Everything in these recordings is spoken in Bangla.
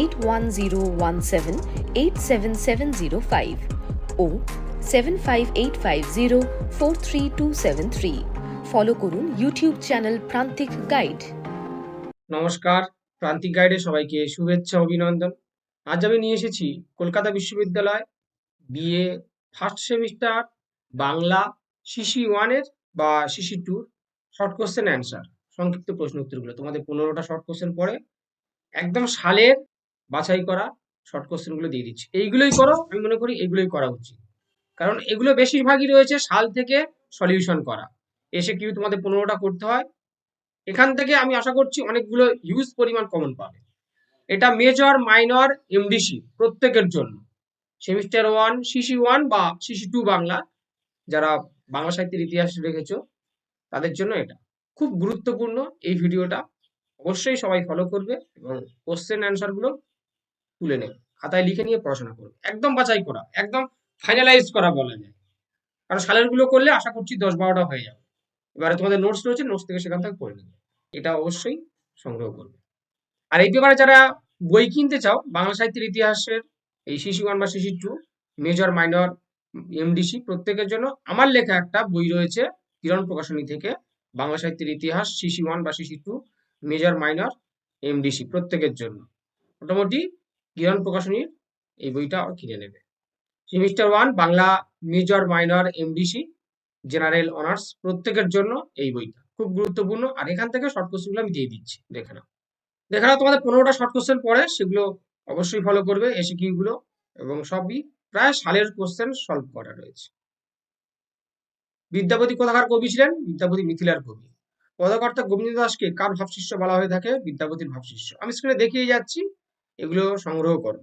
eight one zero one seven eight seven seven zero five oh seven five eight five zero four three two seven three follow করুন ইউটিউব চ্যানেল প্রান্তিক গাইড নমস্কার প্রান্তিক গাইডে সবাইকে শুভেচ্ছা, অভিনন্দন। আজ আমি নিয়ে এসেছি কলকাতা বিশ্ববিদ্যালয় BA first semester Bangla CC ওয়ানের বা সিসি টুর শর্ট কোশ্চেন অ্যান্সার সংক্ষিপ্ত প্রশ্ন উত্তরগুলো। তোমাদের পনেরোটা শর্ট কোশ্চেন পড়ে। একদম সালের বাছাই করা শর্ট কোশ্চেনগুলো দিয়ে দিচ্ছি। এইগুলোই করো, আমি মনে করি এগুলোই করা উচিত। কারণ এগুলো বেশিরভাগই রয়েছে সাল থেকে সলিউশন করা। এসে কিউ তোমাদের পনেরোটা করতে হয়? এখান থেকে আমি আশা করছি অনেকগুলো হিউজ পরিমাণ কমন পাবে। এটা মেজর মাইনর এমডিসি প্রত্যেকের জন্য। সেমিস্টার ওয়ান সিসি ওয়ান বা সিসি টু বাংলা, যারা বাংলা সাহিত্যের ইতিহাস রেখেছো তাদের জন্য এটা। খুব গুরুত্বপূর্ণ এই ভিডিওটা অবশ্যই সবাই ফলো করবে এবং কোশ্চেন অ্যান্সারগুলো তুলে নেবে খাতায় লিখে নিয়ে পড়াশোনা করবে। একদম বাছাই করা, একদম ফাইনালাইজ করা বলা যায়। কারণ সালেরগুলো করলে আশা করছি দশ বারোটা হয়ে যাবে। এবারে তোমাদের নোটস রয়েছে নোটস থেকে সেখান থেকে পড়ে নেবে। এটা অবশ্যই সংগ্রহ করবে। আর এই ব্যাপারে যারা বই কিনতে চাও, বাংলা সাহিত্যের ইতিহাসের, এই সিসি ওয়ান বা CC two major minor MDC প্রত্যেকের জন্য আমার লেখা একটা বই রয়েছে, কিরণ প্রকাশনী থেকে বাংলা সাহিত্যের ইতিহাস সিসি ওয়ান বা শিশু টু মেজর মাইনর এমডিসি প্রত্যেকের জন্য। মোটামুটি কিরণ প্রকাশনীর এই বইটা কিনে নেবে। Semester one, Bangla major minor MDC, general honours, প্রত্যেকের জন্য এই বইটা। খুব গুরুত্বপূর্ণ। আর এখান থেকে শর্ট কোশ্চেনগুলো আমি দিয়ে দিচ্ছি। দেখে নাও। দেখে নাও তোমাদের পনেরোটা শর্ট কোশ্চেন পড়ে, সেগুলো অবশ্যই ফলো করবে এসে গুলো এবং সবই প্রায় সালের কোশ্চেন সলভ করা রয়েছে। বিদ্যাপতি কোথাকার কবি ছিলেন? বিদ্যাপতি মিথিলার কবি। পদকর্তা গোবিন্দ দাসকে কার ভাবশিষ্য বলা হয়ে থাকে? বিদ্যাপতির ভাবশিষ্য। আমি স্ক্রিনে দেখিয়ে যাচ্ছি। এগুলো সংগ্রহ করো।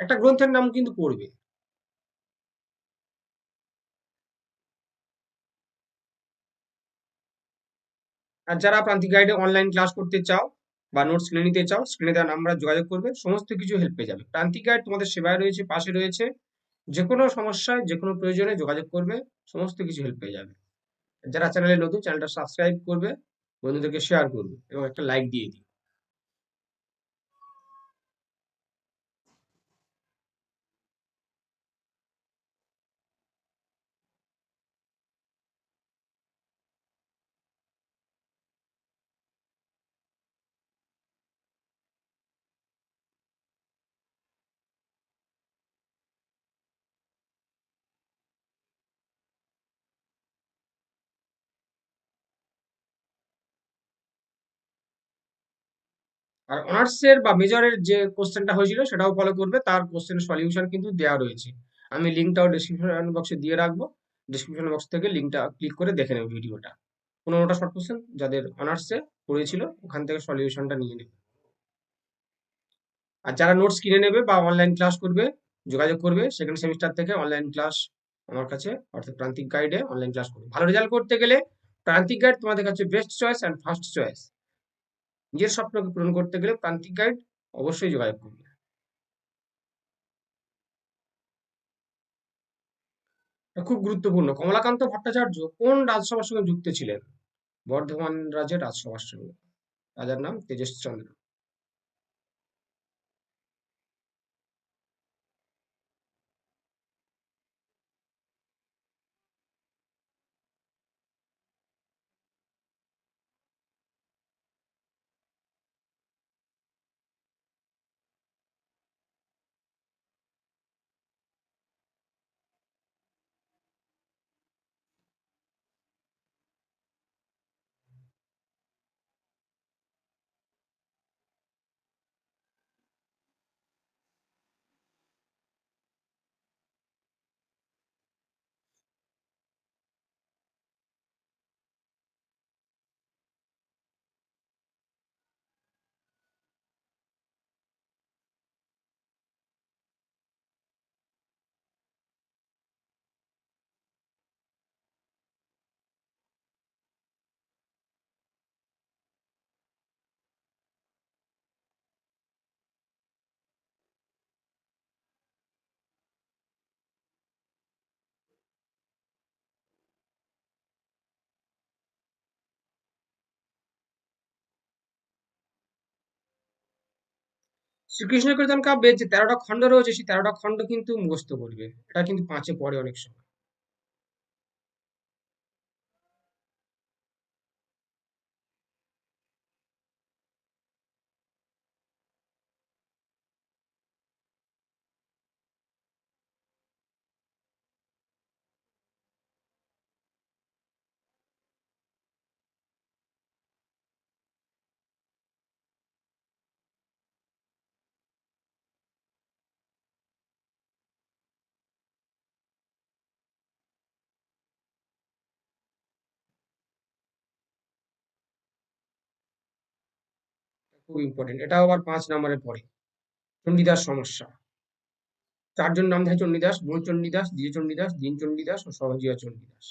একটা গ্রন্থের নাম কিন্তু পড়বে। আর যারা প্রান্তিক গাইডে অনলাইন ক্লাস করতে চাও বা নোটস কিনে নিতে চাও স্ক্রিনে দেওয়া নাম্বার যোগাযোগ করবে, সমস্ত কিছু হেল্প পেয়ে যাবে। প্রান্তিক গাইড তোমাদের সেবায় রয়েছে, পাশে রয়েছে যে কোনো সমস্যায় যে কোনো প্রয়োজনে যোগাযোগ করবে, সমস্ত কিছু হেল্প পেয়ে যাবে। যারা চ্যানেলে নতুন চ্যানেলটা সাবস্ক্রাইব করবে বন্ধুদেরকে শেয়ার করবে এবং একটা লাইক দিয়ে দিই আর অনার্সের বা মেজরের যে কোশ্চেনটা হয়েছিল সেটাও ফলো করবে। তার কোশ্চেনের সলিউশন কিন্তু দেওয়া রয়েছে। আমি লিঙ্কটাও ডিসক্রিপশন বক্সে দিয়ে রাখব। ডিসক্রিপশন বক্স থেকে লিঙ্কটা ক্লিক করে দেখে নেবে ভিডিওটা পনেরোটা শর্ট কোশ্চেন যাদের অনার্সে পড়েছিল, ওখান থেকে সলিউশনটা নিয়ে নেবে। আর যারা নোটস কিনে নেবে বা অনলাইন ক্লাস করবে, যোগাযোগ করবে সেকেন্ড সেমিস্টার থেকে অনলাইন ক্লাস আমার কাছে, অর্থাৎ প্রান্তিক গাইডে অনলাইন ক্লাস করবে। ভালো রেজাল্ট করতে গেলে প্রান্তিক গাইড তোমাদের কাছে best choice and first choice নিজের স্বপ্নকে পূরণ করতে গেলে প্রান্তিক গাইড অবশ্যই যোগাযোগ করবে। খুব গুরুত্বপূর্ণ। কমলাকান্ত ভট্টাচার্য কোন রাজসভার সঙ্গে যুক্ত ছিলেন? বর্ধমান রাজ্যের রাজসভার সঙ্গে। রাজার নাম তেজেশ চন্দ্র শ্রীকৃষ্ণ কীর্তন কাব্যের যে তেরোটা খণ্ড রয়েছে, সেই তেরোটা খণ্ড কিন্তু মুখস্থ করবে। এটা কিন্তু পাঁচে পড়ে অনেক সময়। খুব ইম্পর্টেন্ট এটাও আবার পাঁচ নম্বরে পড়ে। চণ্ডীদাস সমস্যা। চারজন নাম থাকে চণ্ডীদাস মূল চণ্ডীদাস দ্বিজ চণ্ডীদাস দিন চণ্ডীদাস ও সহজিয়া চণ্ডীদাস।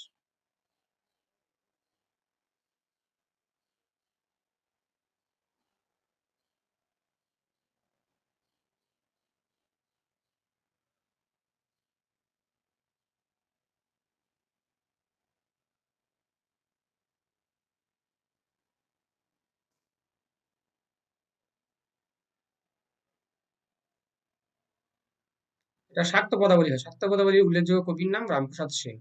এটা শাক্ত পদাবলী হয়। শাক্ত পদাবলীর উল্লেখযোগ্য কবির নাম রামপ্রসাদ সেন।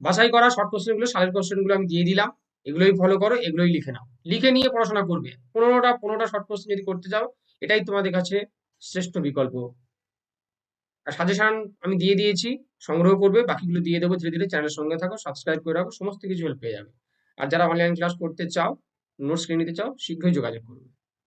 বাছাই করা শর্ট কোশ্চেনগুলো সালের কোশ্চেনগুলো আমি দিয়ে দিলাম। এগুলোই ফলো করো, এগুলোই লিখে নাও। লিখে নিয়ে পড়াশোনা করবে। পনেরোটা পনেরোটা শর্ট কোশ্চেন যদি করতে যাও এটাই তোমাদের কাছে শ্রেষ্ঠ বিকল্প। আর সাজেশন আমি দিয়ে দিয়েছি। সংগ্রহ করবে, বাকিগুলো দিয়ে দেবো ধীরে ধীরে চ্যানেলের সঙ্গে থাকো সাবস্ক্রাইব করে রাখো, সমস্ত কিছু হেল্প পেয়ে যাবে। আর যারা অনলাইন ক্লাস করতে চাও নোটস নিতে চাও, শীঘ্রই যোগাযোগ করবে।